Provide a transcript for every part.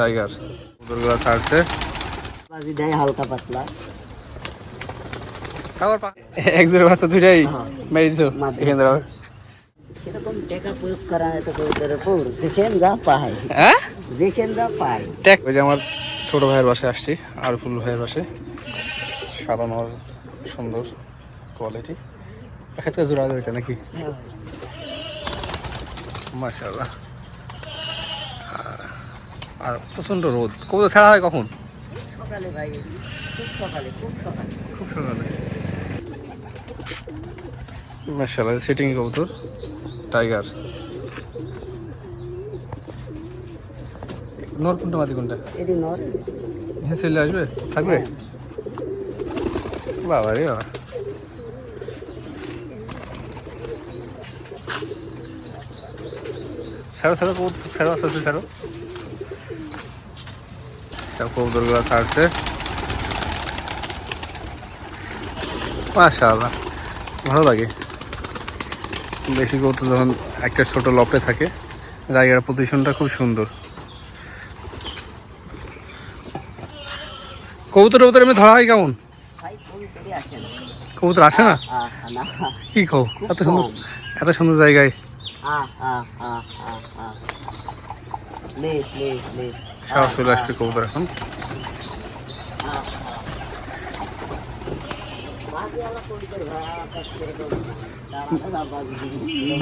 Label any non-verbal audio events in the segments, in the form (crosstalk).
Tiger. ছাড়ছে। বাজি দেয় হালকা পাতলা। এক জোড়া বাচ্চা দুইটাই হ্যাঁ। মেরেছো। এখান থেকে সেরকম টাকা প্রয়োগ করা হয় তো কবুতরের পৌর যা পায়। হ্যাঁ? যা পায়। ওই যে আমার ছোট ভাইয়ের বাসায় আসছি আর ফুল ভাইয়ের বাসায়। সাদা নর সুন্দর কোয়ালিটি জোড়া ওইটা নাকি? মাশাআল্লাহ। আর- আর প্রচণ্ড রোদ। কবুতর ছাড়া হয় কখন? সকালে ভাই খুব সকালে খুব সকালে। খুব সকালে। মাশাআল্লাহ সিটিং কবুতর। টাইগার নর কোনটা মাদি কোনটা? এটি নর। হ্যাঁ চলে আসবে? থাকবে? বাবা রে বাবা। ছাড়ো ছাড়ো ছাড়ো আস্তে আস্তে ছাড়ো। সব কবুতরগুলো ছাড়ছে। মাশাআল্লাহ ভালো লাগে। বেশি কবুতর যখন একটা ছোট লপে থাকে জায়গার পজিশনটা খুব সুন্দর। কবুতর টবুতর এমনি ধরা হয় কেমন? কবুতর আসে না? কি খুব এত সুন্দর এত সুন্দর জায়গায়। লে সাহস চলে আসবে কবুতর এখন।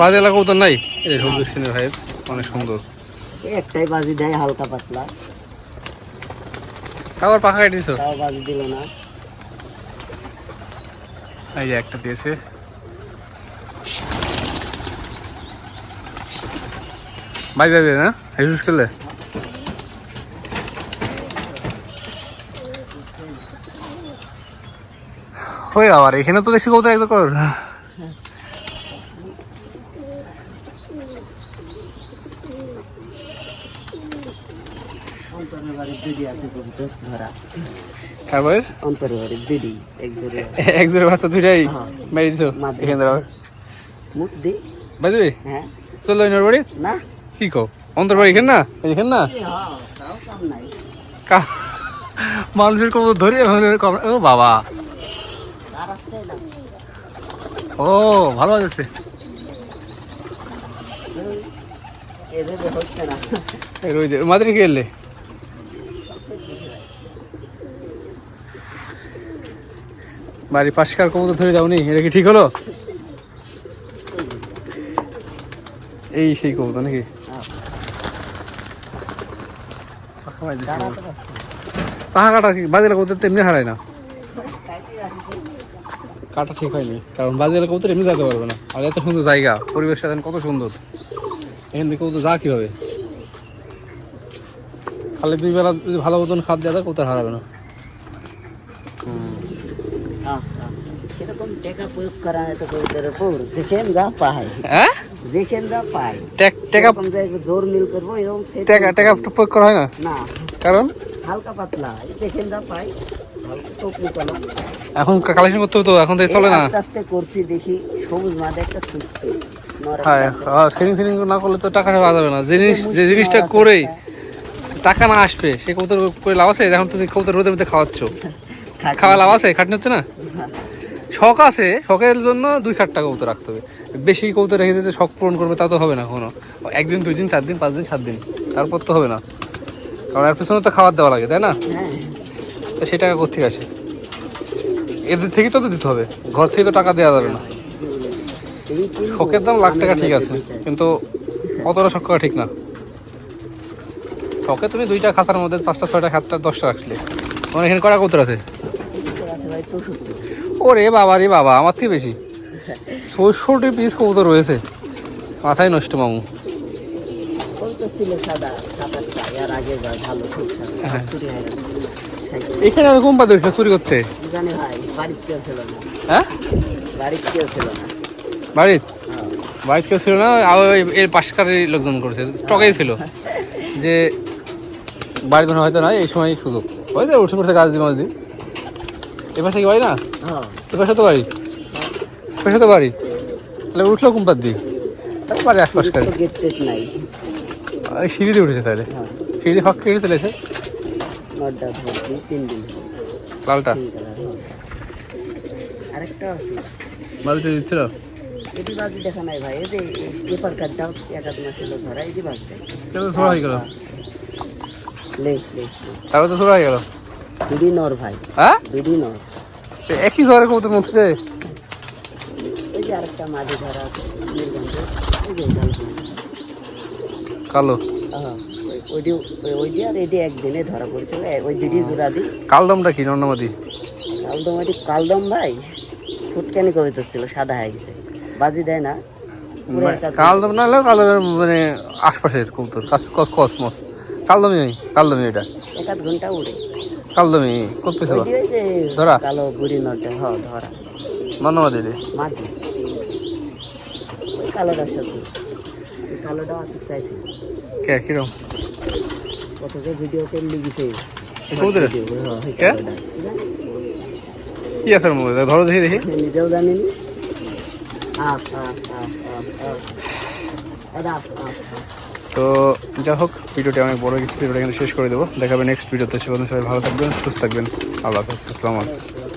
বাজে এলাকা কবুতর নাই? এই সব দেখছি না ভাইয়ের অনেক সুন্দর। একটাই বাজি দেয় হালকা পাতলা। আবার পাখা কাটিয়েছো তাও বাজি দিল না। এই যে একটা দিয়েছে। বাই যাবে না? হেসুস খেলে? হয়ে আবার এখানে তো দেখছি কবুতর একদম করো দিদি এক জোরে বাচ্চা দুইটাই হ্যাঁ। মেরে দিছো এখানে দাঁড়াও। মুখ দি। বাজবে হ্যাঁ। চলো ইনার না। কি এখানে না? এখানে না? হ্যাঁ মানুষের কবুতর ধরে ও বাবা। ও, ভালো আছে মাদ্রি খেললে বাড়ির পাশকার কবুতর ধরে যাওনি এটা কি ঠিক হলো এই সেই কবুতর নাকি হ্যাঁ। পাখা মারি দিছে দাঁড়া কবুতর। তো রাখছি। পাখা কাটা কি বাজে কবুতর তেমনি হারায় না। কাটা ঠিক হয়নি। কারণ বাজে কবুতর এমনি যেতে পারবে না। আর এত সুন্দর জায়গা পরিবেশটা দেখেন কত সুন্দর। এখান থেকে কবুতর যা কি হবে। খালি দুই বেলা যদি ভালো মতন খাদ দেওয়া কবুতর হারাবে না। সেরকম টাকা প্রয়োগ করা হয় তো কবুতরের পৌর যেখান যা পায়। হ্যাঁ? যেখান যা পায়। ট্যাক টাকা এরকম জোর মিল করব এরকম সেট টাকা টাকা প্রয়োগ করা হয় না? না। কারণ? হালকা পাতলা। যেখান যা চলো এখন কালেকশন করতে হতো এখন তো এই চলে না? আস্তে আস্তে করছি দেখি সবুজ মাঠে একটা হ্যাঁ সেভিং না করলে তো টাকা পাওয়া যাবে না। জিনিস যে জিনিসটা করেই টাকা না আসবে সে কবুতর করে লাভ আছে? এখন তুমি কবুতর রোদের মধ্যে খাওয়াচ্ছ। (laughs) খাওয়া লাভ আছে? খাটনি হচ্ছে না? (laughs) শখ আছে। শখের জন্য দুই চারটা কবুতর রাখতে হবে। বেশি কবুতর রেখে যে শখ পূরণ করবে তা তো হবে না কোনো একদিন দুই দিন চার দিন পাঁচ দিন সাত দিন। তারপর তো হবে না। কারণ এর পেছনে তো খাবার দেওয়া লাগে তাই না? হ্যাঁ। তো সেই টাকা কোথেকে আসে? এদের থেকেই তো দিতে হবে। ঘর থেকে তো টাকা দেওয়া যাবে না। শখের দাম লাখ টাকা ঠিক আছে কিন্তু অতটা শখ করা ঠিক না। শখে তুমি দুইটা খাঁচার মধ্যে পাঁচটা ছয়টা সাতটা দশটা রাখলে। তোমার এখানে কটা কবুতর আছে? আছে ওরে বাবা রে বাবা আমার থেকে বেশি। ছষট্টি পিস কবুতর রয়েছে। মাথায় নষ্ট মামু। ছিল সাদা সাত আটটা আগে ভালো খুব সাদা হ্যাঁ। গেছে। এখানে এরকম পা দোষ চুরি করতে? জানি ভাই বাড়ির কেউ ছিল না। হ্যাঁ? বাড়ির কেউ ছিল না। বাড়ির হ্যাঁ। বাড়িতে কেউ ছিল না? আর এর পাশকারের লোকজন করেছে। টকেই ছিল। যে বাড়ি ধরে হয়তো না এই সময় সুযোগ। ওই যে উঠে পড়ছে গাছ দিয়ে মাছ দিয়ে। এ পাশে কি বাড়ি না? হ্যাঁ। এ পাশে তো বাড়ি। পাশে তো বাড়ি। তাহলে উঠল কোম্পার দিয়ে? বাড়ি আশপাশ করে সিঁড়ি দিয়ে উঠেছে তাহলে। হ্যাঁ। কেজি হক কেজি চলেছে। নটটা ধরছি তিন দিন লালটা? তিন কালার হবে আরেকটা আছে। বাড়িতে দিচ্ছিল? এটি বাজি দেখা নাই ভাই এই যে পেপার কার্ডটাও এক আধ মাস হলো ধরা এটি বাজছে তো হয়ে গেল। লেখ লেখ তারপরে তো হয়ে গেল। দুটি নর ভাই। হ্যাঁ? দুটি নর একই জ্বরে কবুতর যে আরেকটা মাঝে ধরা আছে। কালো। ওইটি ওই- ওইটি আর এটি একদিনে ধরা পড়েছিল ওই দুটি জোড়া দি। কালদমটা কি নর্নামাদি কালদম এটি কালদম ভাই ফুটকানি কবিতা ছিল সাদা হয়ে গেছে বাজি দেয় না। কালদম না হলেও কালদমের মানে আশপাশের কবুতর কস কসমস। কালদমি ওই কালদমি এটা। এক আধ ঘণ্টা উড়ে। কালদমি কত পেয়েছে ওইটি ধরা? কালো বুড়ি নটে হ ধরা। নর্নামাদি রে। মাটি ওই কালোটা আসতে চাইছিল কে কিরম? কত যে ভিডিও করে লিখেছে হ্যাঁ, কে? কি আছে মধ্যে ধরো দেখি দেখি। নিজেও আপ আপ আপ আপ আপ আপ তো যাই হোক ভিডিওটি অনেক বড় কিছু ভিডিওটা এখানে শেষ করে দেবো। দেখাবে নেক্সট ভিডিওতে সে সবাই ভালো থাকবেন সুস্থ থাকবেন। আল্লাহ হাফেজ। আসসালামু আলাইকুম।